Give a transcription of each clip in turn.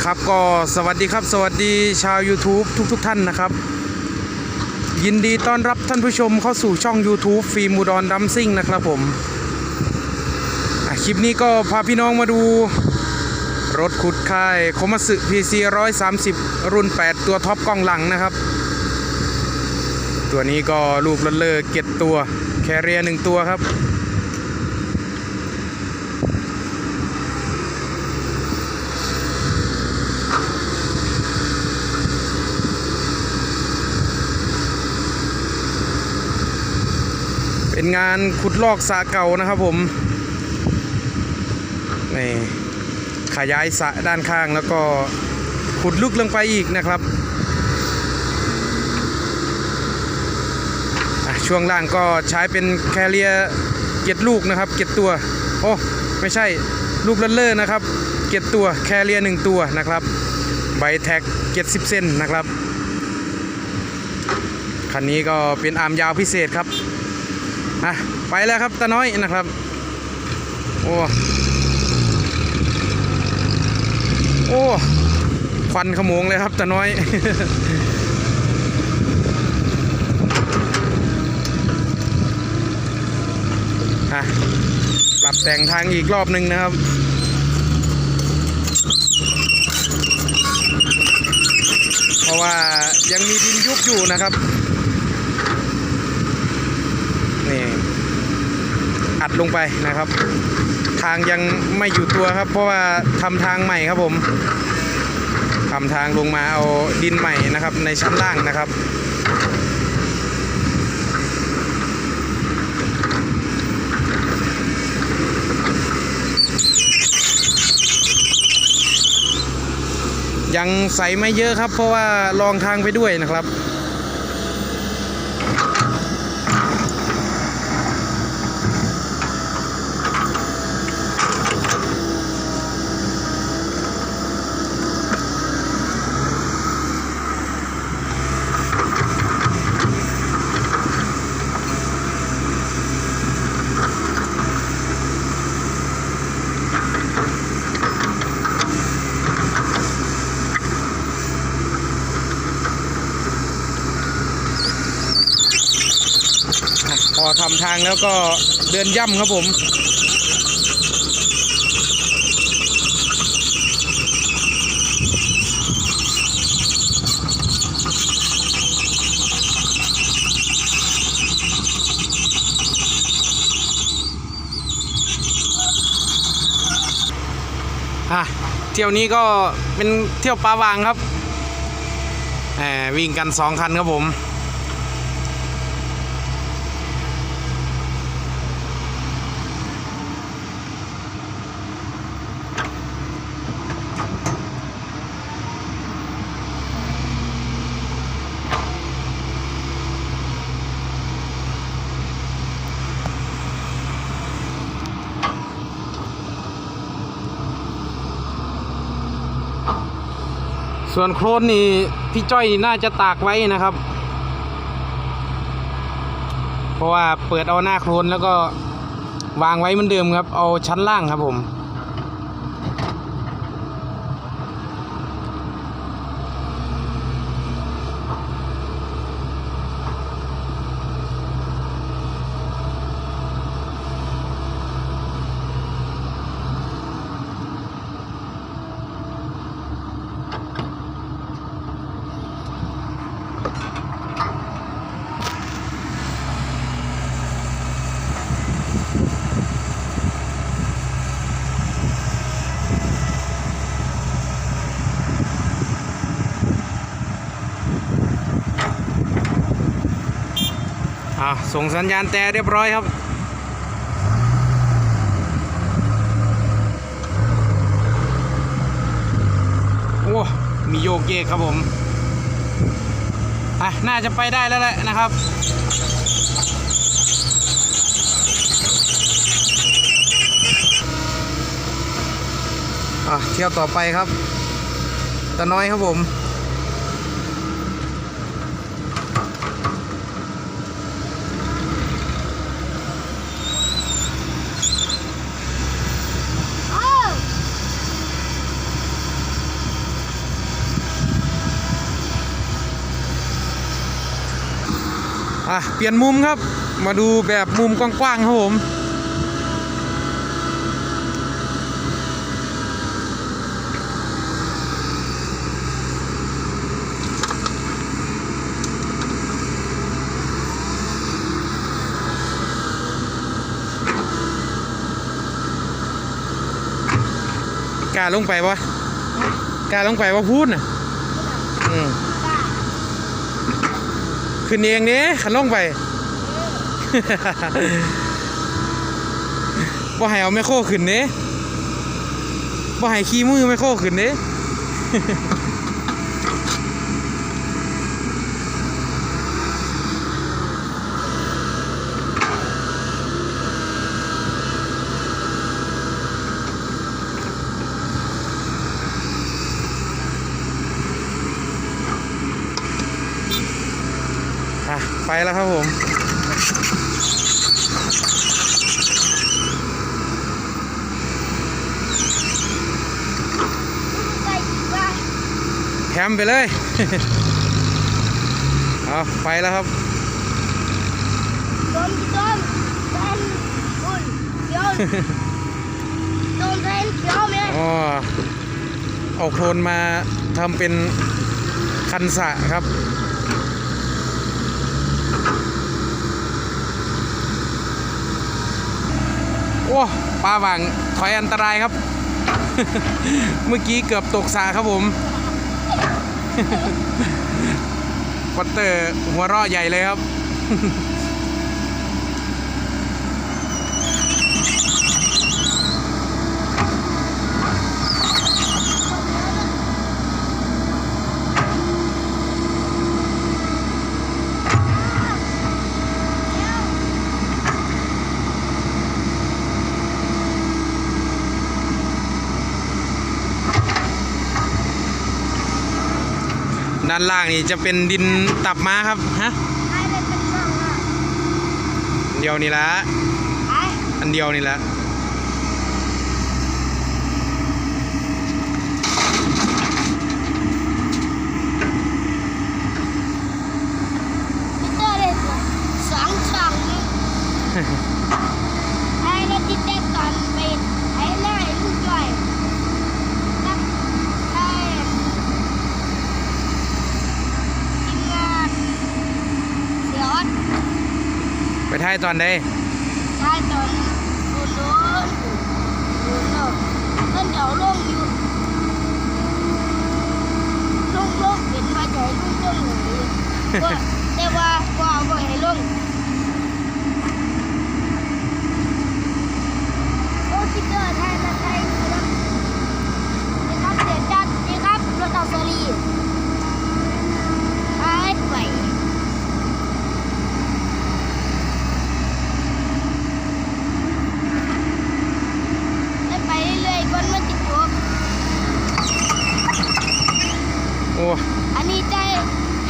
ครับก็สวัสดีครับสวัสดีชาว YouTube ทุกทุกๆท่านนะครับ ยินดีต้อนรับท่านผู้ชมเข้าสู่ช่อง YouTube ฟิล์มอุดรดัมซิ่งนะครับผมคลิปนี้ก็พาพี่น้องมาดู รถขุดค่ายโคมัสึ PC 130รุ่น 8 ตัวท็อปกล้องหลังนะครับ ตัวนี้ก็ลูกลเลอร์เก็ดตัว แคเรียหนึ่งตัวครับ เป็นงานขุดลอกสะเก่านะครับผมนี่ขยายสะด้านข้างแล้วก็ขุดลึกลงไปอีกนะครับ ช่วงล่างก็ใช้เป็นแคเรียเก็ดลูกนะครับ เก็ดตัว โอ้ไม่ใช่ลูกลันเลอร์นะครับ เก็ดตัวแคเรียหนึ่งตัวนะครับ ใบแท็กเก็ดสิบเซนนะครับคันนี้ก็เป็นอาร์มยาวพิเศษครับ อะไปแล้วครับตาน้อยนะครับ โอ้โอ้ควันขโมงเลยครับตาน้อยอะปรับแต่งทางอีกรอบหนึ่งนะครับเพราะว่ายังมีดินยุบอยู่นะครับ นี่อัดลงไปนะครับ ทางยังไม่อยู่ตัวครับ เพราะว่าทำทางใหม่ครับผมทำทางลงมาเอาดินใหม่นะครับ ในชั้นล่างนะครับยังใส่ไม่เยอะครับ เพราะว่าลองทางไปด้วยนะครับ ทำทางแล้วก็เดินย่ำครับผมอะเที่ยวนี้ก็เป็นเที่ยวปลาวางครับแหมวิ่งกันสองคันครับผม ส่วนโครนนี่พี่จ้อยน่าจะตากไว้นะครับ เพราะว่าเปิดเอาหน้าโครนแล้วก็วางไว้เหมือนเดิมครับ เอาชั้นล่างครับผม อะส่งสัญญาณแต่เรียบร้อยครับ โอ้มีโยกเยกครับผม อะ น่าจะไปได้แล้วแหละนะครับอะเที่ยวต่อไปครับตะน้อยครับผม อะเปลี่ยนมุมครับ มาดูแบบมุมกว้างๆครับผมกล้าลงไปปะกล้าลงไปว่าพูดน่ะอืม ขึ้นเองเนี้ขันลงไปบ่ให้เอาไม่โคขึ้นเนี้บ่ให้ขี้มือไม่โคขึ้นเนี้ อะ ไปแล้วครับผมแถมไปเลย เอาไปแล้วครับต้มต้มแทนอุ่นเขียวต้มแทนเขียวไหมอ๋อเอาโคลนมาทำเป็นคันสะครับ โอ้ปลาหวังถอยอันตรายครับ เมื่อกี้เกือบตกสาครับผมวัตเตอร์หัวเราะใหญ่เลยครับ ด้านล่างนี่จะเป็นดินตับม้าครับฮะไอ้เลยเป็นช่องอะอันเดียวนี่ละไอ้อันเดียวนี่ละ พีเตอร์เลยสองช่องนี่ไอ้เลยติดเด็กก่อนไปไอ้เลยลูกย่อยกับไอ้ทีมงานเสียอด ไปท้ายตอนใดใช่ตอนโดนโดนโดนเนาะเพิ่นเดี๋ยวลงอยู่ลงลงเป็นว่าจะให้ลงลงเลยว่าแต่ว่าว่าบ่ให้ลงโอ้คิดเตอร์ไทยมาไทยนี่นะนี่ครับเสียจัดนี่ครับรถอัลฟารีไปไป ได้ไปเรื่อยๆก่อนมันจะจบ โอ้ อันนี้ใจ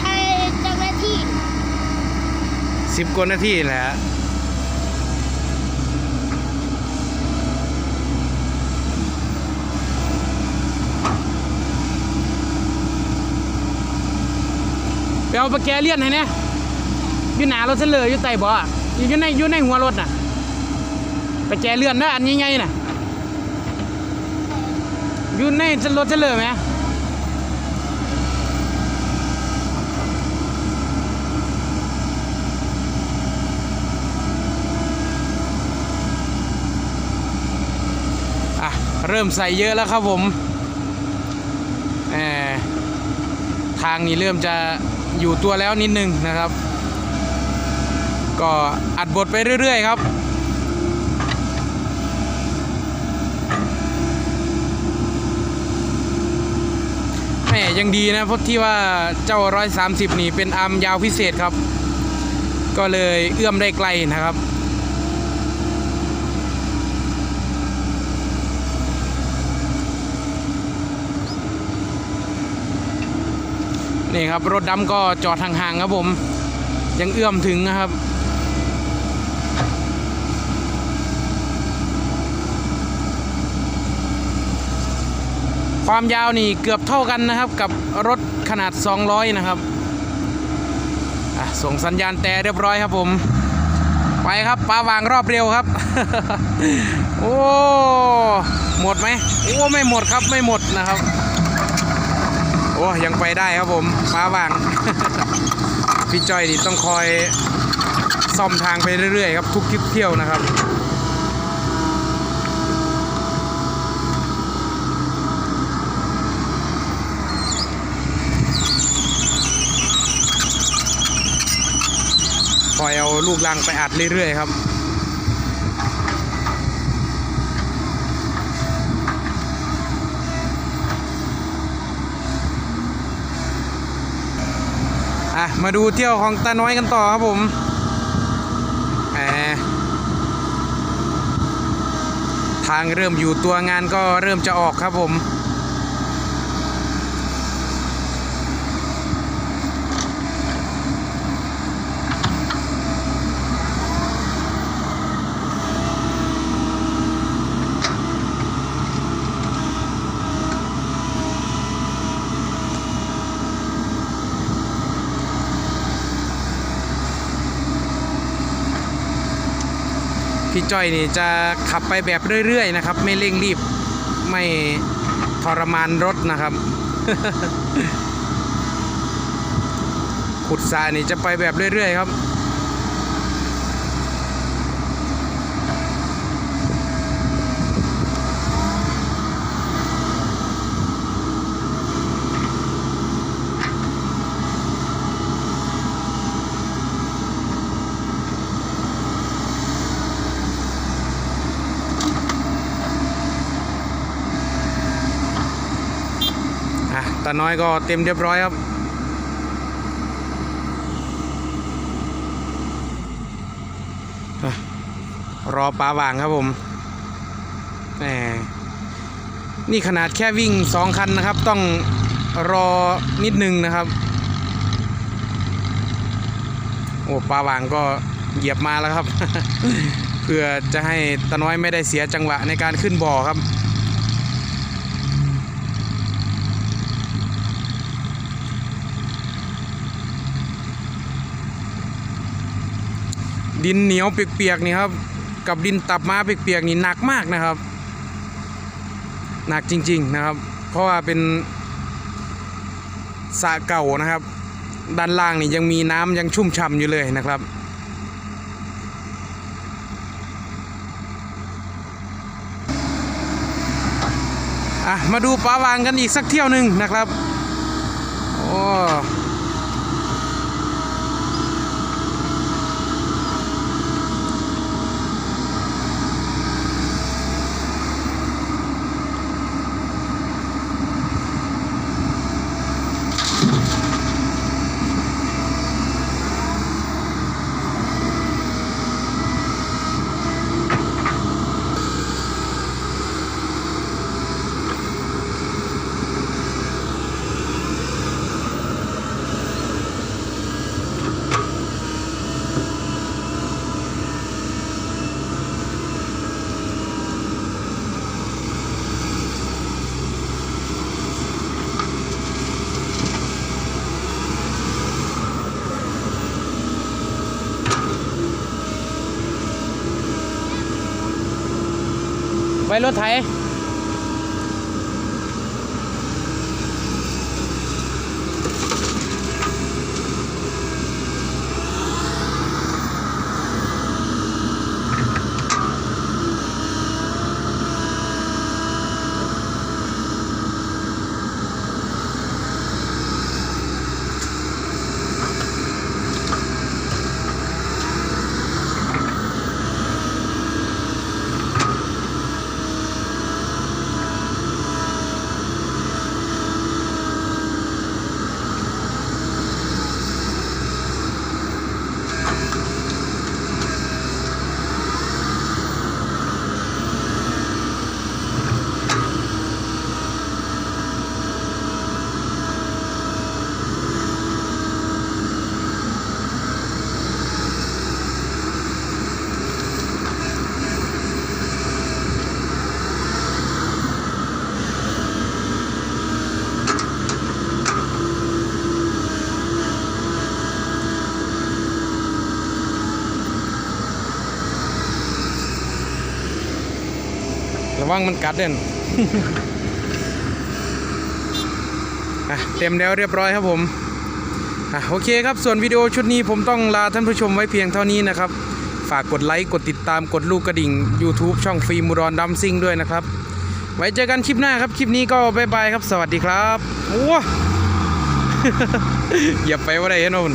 ให้เจ้าหน้าที่ สิบกว่านาที่แหละไปเอาปลาแกเลี่ยนให้เนี่ยอยู่หนารถเสลยอยู่ใต้เบ่ออยู่ในอยู่ในหัวรถน่ะปลาแกเลื่อนนะอันใหญ่ๆน่ะอยู่ในรถเสลยไหม อะเริ่มใส่เยอะแล้วครับผมทางนี้เริ่มจะอยู่ตัวแล้วนิดนึงนะครับ ก็อัดบทไปเรื่อย ๆ ครับแหมยังดีนะเพราะที่ว่าเจ้า 130 นี่เป็นอาร์มยาวพิเศษครับ ก็เลยเอื้อมได้ไกลนะครับ นี่ครับรถดำก็จอดห่างๆครับผม ยังเอื้อมถึงนะครับความยาวนี่เกือบเท่ากันนะครับกับรถขนาด 200 นะครับ ส่งสัญญาณแต่เรียบร้อยครับผม ไปครับปลาวางรอบเร็วครับ โอ้ หมดไหมโอ้ ไม่หมดครับไม่หมดนะครับ อ้ยังไปได้ครับผมปลาวาง พี่จ้อยนี่ต้องคอยซ่อมทางไปเรื่อยๆครับทุกทริปเที่ยวนะครับคอยเอาลูกลังไปอัดเรื่อยๆครับ มาดูเที่ยวของตาน้อยกันต่อครับผมแหมทางเริ่มอยู่ตัวงานก็เริ่มจะออกครับผม พี่จ้อยนี่จะขับไปแบบเรื่อยๆนะครับ ไม่เร่งรีบไม่ทรมานรถนะครับ ขุดสรายนี่จะไปแบบเรื่อยๆครับาน้อยก็เต็มเรียบร้อยครับ รอปลาหว่างครับผมแหมนี่ขนาดแค่วิ่งสองคันนะครับ ต้องรอนิดนึงนะครับ โอ้ปลาหว่างก็เหยียบมาแล้วครับ เพื่อจะให้ตาน้อยไม่ได้เสียจังหวะในการขึ้นบ่อครับ ดินเหนียวเปียกๆนี่ครับ กับดินตับม้าเปียกๆนี่หนักมากนะครับ หนักจริง ๆนะครับ เพราะว่าเป็นสระเก่านะครับ ด้านล่างนี่ยังมีน้ำยังชุ่มฉ่ำอยู่เลยนะครับอะมาดูปลาวางกันอีกสักเที่ยวหนึ่งนะครับ โอ้ ไว้รถไถ ระวังมันกัดเด่นเต็มแล้วเรียบร้อยครับผมอโอเคครับ ส่วนวิดีโอชุดนี้ผมต้องลาท่านผู้ชมไว้เพียงเท่านี้นะครับ ฝากกดไลค์ กดติดตามกดลูกกระดิ่ง YouTube ช่องฟิล์มอุดรดัมซิงด้วยนะครับ ไว้เจอกันคลิปหน้าครับ คลิปนี้ก็บ๊ายบายครับ สวัสดีครับโอ้ อย่าไปว่าได้เห็นโน่น